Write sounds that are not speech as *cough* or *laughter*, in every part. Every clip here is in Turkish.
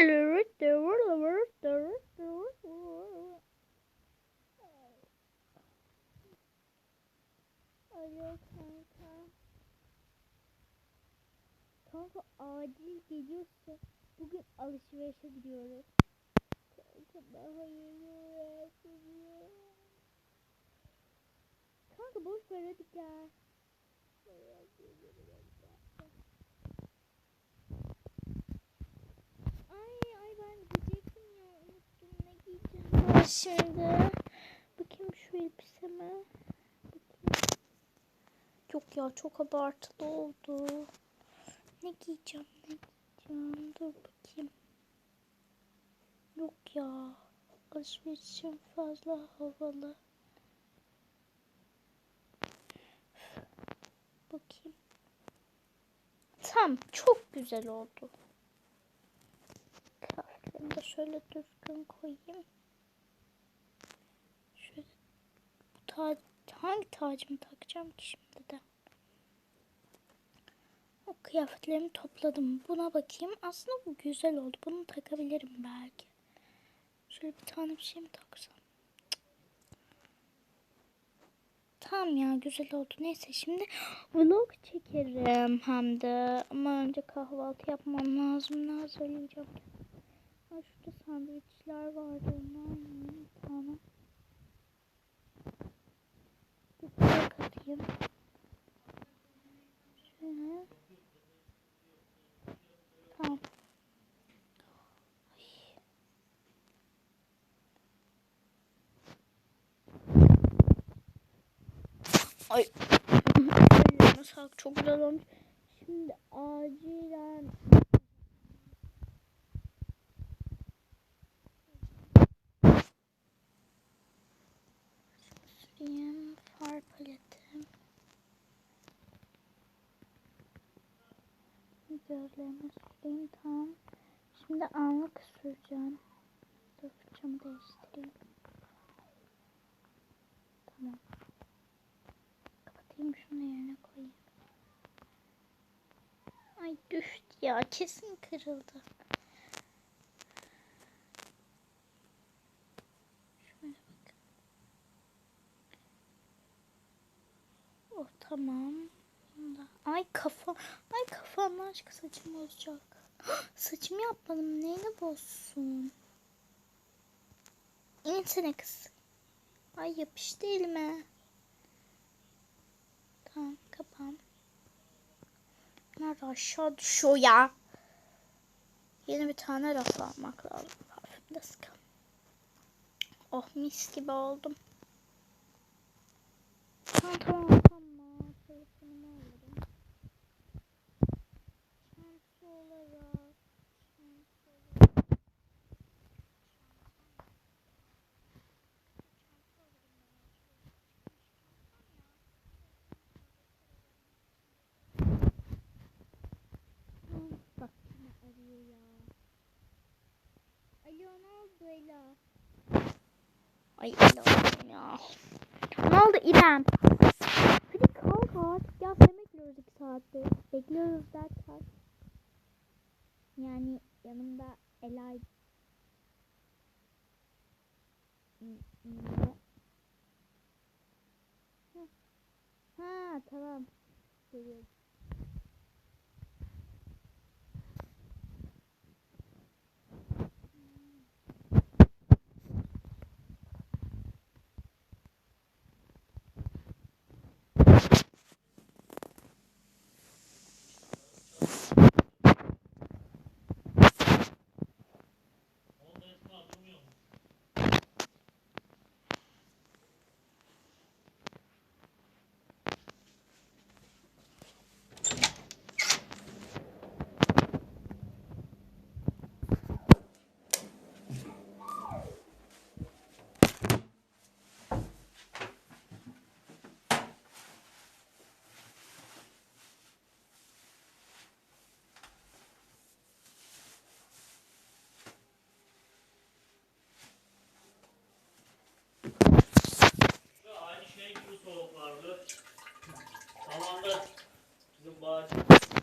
Alo kanka. Kanka acil geliyorsa bugün alışverişe gidiyoruz. Kanka ben hayırlı Kanka boş ver hadi gel. Ay ay ben gidecektim ya unuttum ne giyeceğim ben şimdi. Bakayım şu elbiseme. Bakayım. Yok ya çok abartılı oldu. Ne giyeceğim ne giyeceğim dur bakayım. Yok ya alışveriş için fazla havalı. Bakayım. Tam çok güzel oldu. Kıyafetlerimi de şöyle düzgün koyayım. Şöyle bu tac hangi tacımı takacağım ki şimdi de? O kıyafetlerimi topladım. Buna bakayım. Aslında bu güzel oldu. Bunu takabilirim belki. Şöyle bir tane bir şey mi taksam? Tamam ya güzel oldu. Neyse şimdi vlog çekerim hem de. Ama önce kahvaltı yapmam lazım. Ne hazırlayacağım? Ha, şurada sandviçler vardı. Onlar bir tane. Bir kulak atayım. Şöyle. Tamam. Ay. Sağlık. Çok güzel olmuş. Şimdi acilen süreyim far paletim. Gözlerimi süreyim tamam. Şimdi anlık süreceğim. Dur fırçamı değiştireyim. Tamam. Kapatayım şunu yerine koyayım. Ay düştü ya kesin kırıldı. Şöyle bak. Oh tamam. Ay kafa. Aşkı saçım bozacak. *gasps* Saçımı yapmadım. Neyini bozsun? İnsene kız. Ay yapıştı elime. Tamam kapan. Nerede aşağı düşüyor ya. Yeni bir tane raf almak lazım. Parfüm de sıkalım. Oh mis gibi oldum. Tamam tamam. Ne Ela? Ay Ela ya. Ne oldu İrem? Hadi kalk artık ya seni bekliyoruz iki saattir. Bekliyoruz derken. Yani yanımda Ela ne? Hı. Ha tamam. Geliyorum. Zumba. Zumba.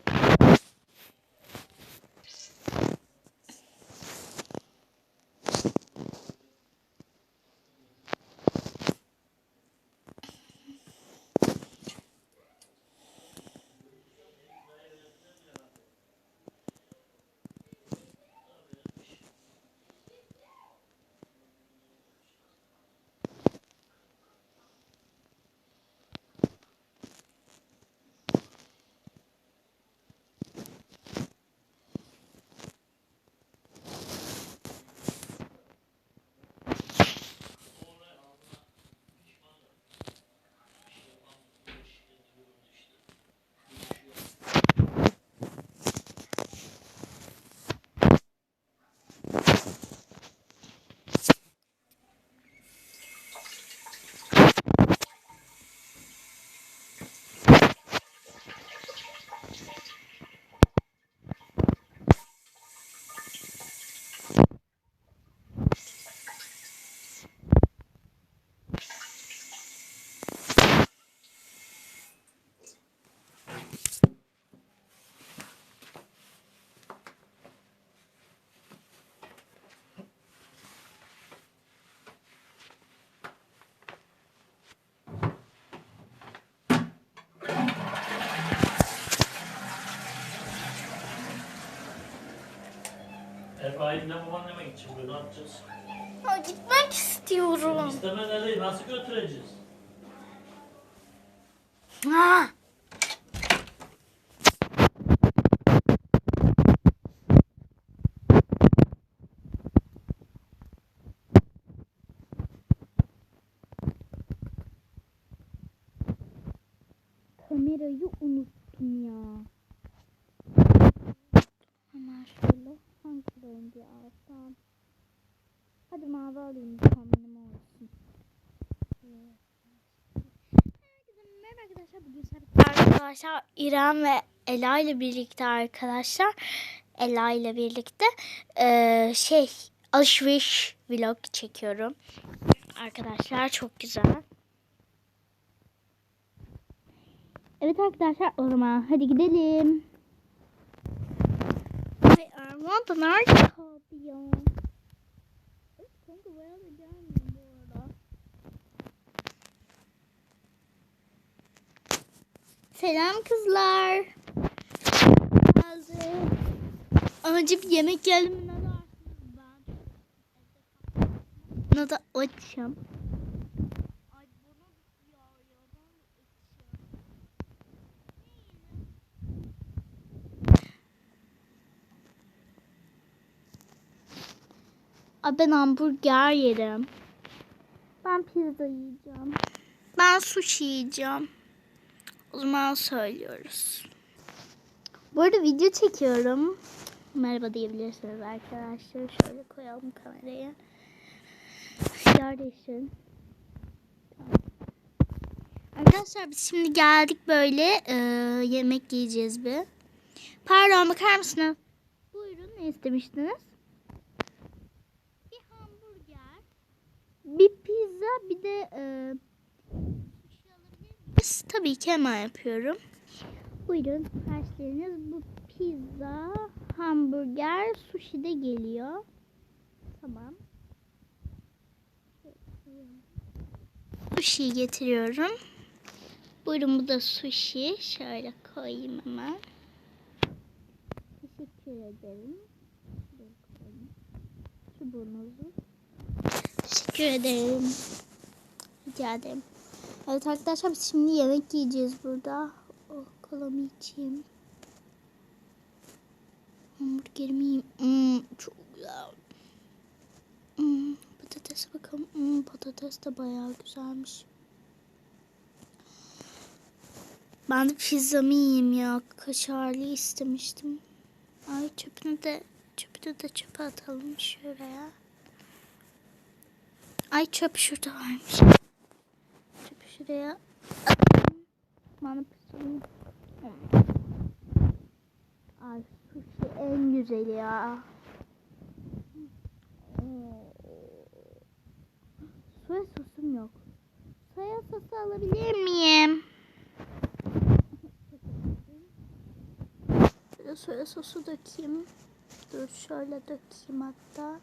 Ne babaanneme gideceğim böyle ne yapacağız? Ya gitmek istiyorum. İstemeleri nasıl götüreceğiz? Ha. Kamerayı unuttum ya. Hemen şöyle hangi rengi alsam? Hadi mavi alayım tahminim olsun. Herkese merhaba arkadaşlar. Bugün arkadaşlar İrem ve Ela ile birlikte arkadaşlar. Ela ile birlikte eee, şey alışveriş vlog çekiyorum. Arkadaşlar çok güzel. Evet arkadaşlar o zaman hadi gidelim. Da nerede kaldı ya? Kanka bayağı da gelmiyor bu arada. Selam kızlar. Geldi. Acı bir yemek geldi mi? Ne dersiniz ben? Ne da açım. Ay bunu ya ya ben açım. Ay ben hamburger yerim. Ben pizza yiyeceğim. Ben sushi yiyeceğim. O zaman söylüyoruz. Bu arada video çekiyorum. Merhaba diyebilirsiniz arkadaşlar. Şöyle koyalım kamerayı. Yer değiştirin. Arkadaşlar biz şimdi geldik böyle e, yemek yiyeceğiz bir. Pardon bakar mısınız? Buyurun ne istemiştiniz? Bir hamburger. Bir pizza bir de e, miyiz? Tabii ki hemen yapıyorum. Buyurun siparişleriniz bu pizza, hamburger, sushi de geliyor. Tamam. Sushi getiriyorum. Buyurun bu da sushi. Şöyle koyayım hemen. Teşekkür ederim. Koyayım. Çubuğunuzu. Teşekkür ederim. Ederim. Evet arkadaşlar biz şimdi yemek yiyeceğiz burada. Oh kolamı içeyim. Hamburgerimi yiyeyim. Hmm, çok güzel. Hmm, patatese bakalım. Hmm, patates de bayağı güzelmiş. Ben de pizzamı yiyeyim ya. Kaşarlı istemiştim. Ay çöpünü de çöpünü de çöpe atalım şuraya. Ay çöp şurada varmış. Şuraya pizzamı. Ay sushi en güzeli ya. Soya sosum yok. Soya sosu alabilir miyim? Şöyle soya sosu dökeyim. Dur şöyle dökeyim hatta.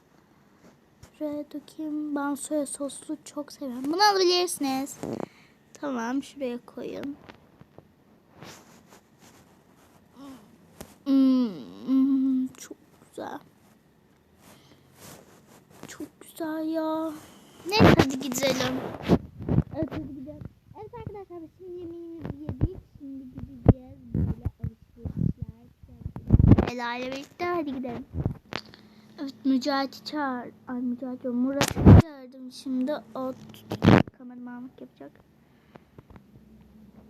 Şuraya dökeyim. Ben soya soslu çok seviyorum. Bunu alabilirsiniz. Tamam şuraya koyun. Hmm, çok güzel. Çok güzel ya. Neyse hadi gidelim. Evet hadi gidelim. Evet arkadaşlar şimdi yemeğimizi yedik. Şimdi gideceğiz böyle alışverişler. Ela ile birlikte hadi gidelim. Evet Mücahit'i çağır. Ay Mücahit. Murat'ı çağırdım şimdi. O kameramanlık yapacak.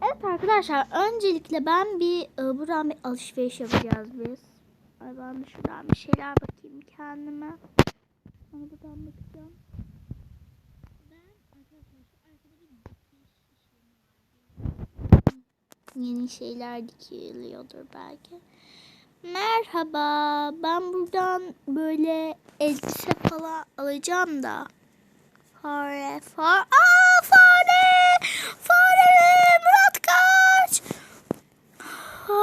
Evet arkadaşlar öncelikle ben bir e, buradan bir alışveriş yapacağız biz. Ay ben de şuradan bir şeyler bakayım kendime. Sonra buradan bakacağım. Yeni şeyler dikiliyordur belki. Merhaba. Ben buradan böyle elbise falan alacağım da. Fare, fare. Aa fare! Fare! Murat kaç!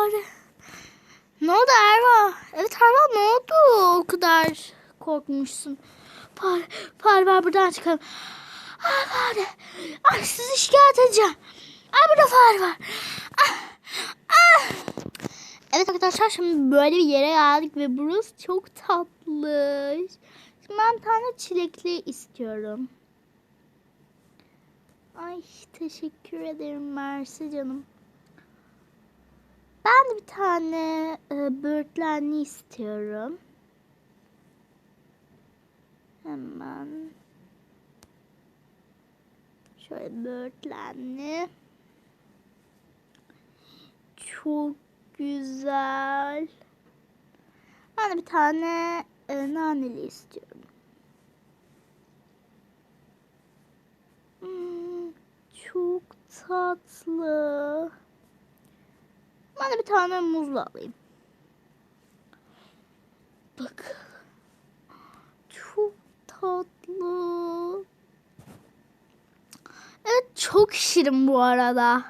Fare. Ne oldu Erva? Evet Erva ne oldu? O kadar korkmuşsun. Fare, fare var buradan çıkalım. Ay fare. Ay sizi şikayet edeceğim. Ay burada fare var. Ah, ah. Evet arkadaşlar şimdi böyle bir yere geldik ve burası çok tatlı. Şimdi ben tane çilekli istiyorum. Ay teşekkür ederim Mersi canım. Ben bir tane e, böğürtlenli istiyorum. Hemen. Şöyle böğürtlenli. Çok güzel. Ben de bir tane e, naneli istiyorum. Hmm, çok tatlı. Ben de bir tane muzlu alayım. Bakın. Çok tatlı. Evet çok şirin bu arada.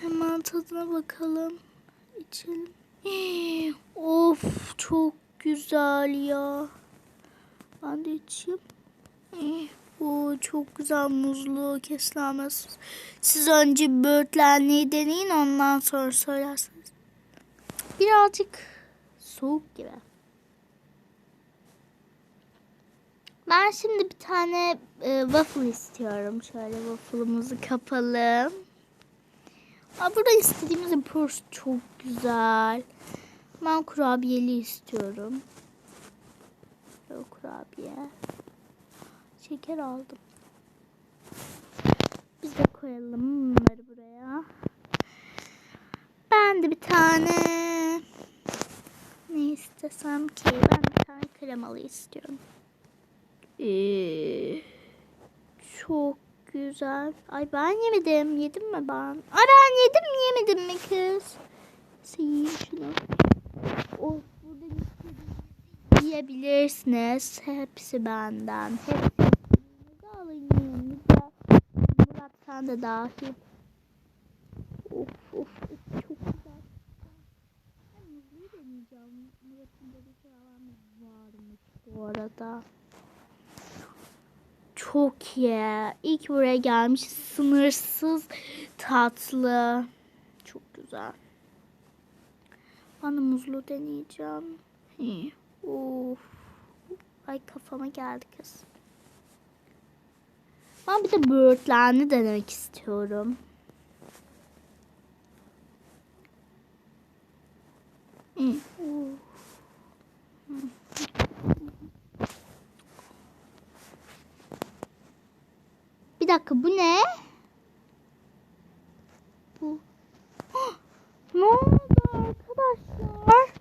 Hemen tadına bakalım. İçelim. *gasps* Of çok güzel ya. Ben de içeyim. Oo, çok güzel muzlu keslemez. Siz önce böğürtlenliği deneyin ondan sonra söylersiniz. Birazcık soğuk gibi. Ben şimdi bir tane e, waffle istiyorum. Şöyle waffle'ımızı kapalım. Aa, burada istediğimiz yapıyoruz. Çok güzel. Ben kurabiyeli istiyorum. Böyle kurabiye. Şeker aldım. Biz de koyalım bunları buraya. Ben de bir tane ne istesem ki ben bir tane kremalı istiyorum. Ee, çok güzel. Ay ben yemedim. Yedim mi ben? Ay ben yedim mi yemedim mi kız? Neyse şunu. Of burada yiyebilirsiniz. Hepsi benden. Hepsi istediğinizi alın yiyin. Lütfen. Murat sen de dahil. Of of çok güzel. Ben muzluyu deneyeceğim. Murat'ın da bir falan varmış bu arada. Çok iyi. İlk buraya gelmiş sınırsız tatlı. Çok güzel. Ben de muzlu deneyeceğim. Of. Ay kafama geldi kız. Ben bir de böğürtlenli denemek istiyorum. Bir dakika bu ne? Bu. Hah! ne oldu arkadaşlar?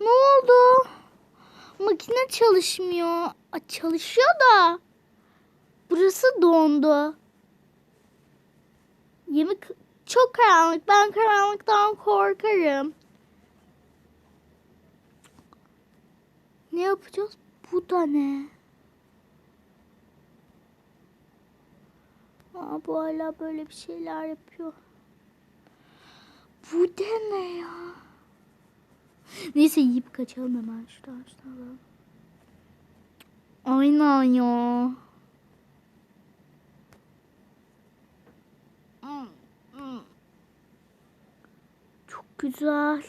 Ne oldu? Makine çalışmıyor. Çalışıyor da. Burası dondu. Yemek çok karanlık. Ben karanlıktan korkarım. Ne yapacağız? Bu da ne? Aa, bu hala böyle bir şeyler yapıyor. Bu de ne ya? Neyse yiyip kaçalım hemen şuradan. alalım. Aynen ya. Hmm, hmm. Çok güzel.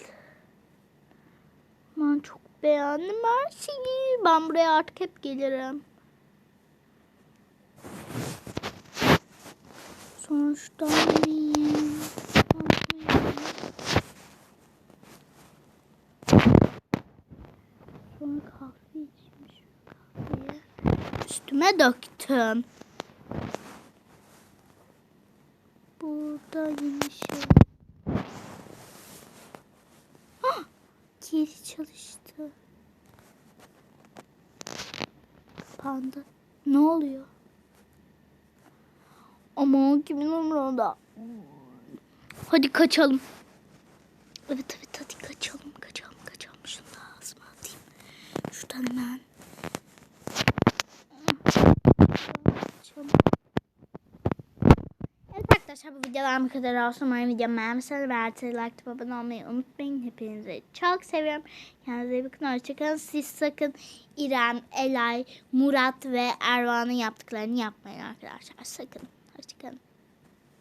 Ben çok beğendim her şeyi. Ben buraya artık hep gelirim. Sonuçta yiyeyim. Sonra kahve içmiş. Kahveyi üstüme döktüm. Burada yeni şey. Ah! Geri çalıştı. Kapandı. Ne oluyor? Ama kimin umurunda? Hadi kaçalım. Evet evet hadi kaçalım kaçalım kaçalım. Şunu da ağzıma atayım. Şuradan hemen. Arkadaşlar bu videolar bu kadar olsun. Umarım videomu beğenmişsiniz. Beğendiyseniz like atıp abone olmayı unutmayın. Hepinizi çok seviyorum. Kendinize iyi bakın. Hoşçakalın. Siz sakın İrem, Elay, Murat ve Ervan'ın yaptıklarını yapmayın arkadaşlar. Sakın.